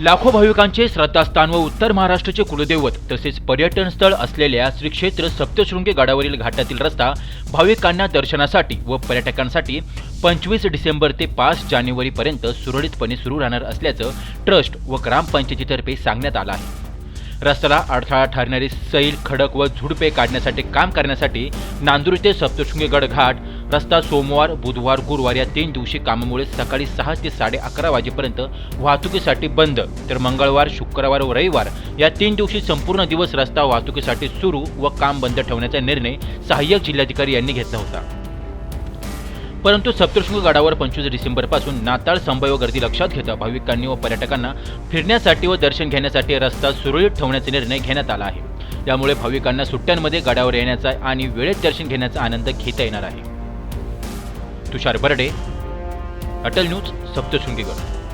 लाखो भाविकांचे श्रद्धास्थान व उत्तर महाराष्ट्राचे कुलदैवत तसेच पर्यटन स्थळ असलेल्या श्री क्षेत्र सप्तशृंगी गडावरील घाटातील रस्ता भाविकांना दर्शनासाठी व पर्यटकांसाठी पंचवीस डिसेंबर ते पाच जानेवारीपर्यंत सुरळीतपणे सुरू राहणार असल्याचं ट्रस्ट व ग्रामपंचायतीतर्फे सांगण्यात आलं आहे. रस्त्याला अडथळा ठरणारी सैल खडक व झुडपे काढण्यासाठी काम करण्यासाठी नांदूर ते सप्तशृंगीगड घाट रस्ता सोमवार बुधवार गुरुवार या तीन दिवशी कामामुळे सकाळी सहा ते साडे अकरा वाजेपर्यंत वाहतुकीसाठी बंद. तर मंगळवार शुक्रवार व रविवार या तीन दिवशी संपूर्ण दिवस रस्ता वाहतुकीसाठी सुरू व काम बंद ठेवण्याचा निर्णय सहाय्यक जिल्हाधिकारी यांनी घेतला होता. परंतु सप्तशृंग गडावर पंचवीस डिसेंबरपासून नाताळ संभव गर्दी लक्षात घेता भाविकांनी व पर्यटकांना फिरण्यासाठी व दर्शन घेण्यासाठी रस्ता सुरळीत ठेवण्याचा निर्णय घेण्यात आला आहे. त्यामुळे भाविकांना सुट्ट्यांमध्ये गडावर येण्याचा आणि वेळेत दर्शन घेण्याचा आनंद घेता येणार आहे. तुषार बर्डे अटल न्यूज सप्तशृंगीगड.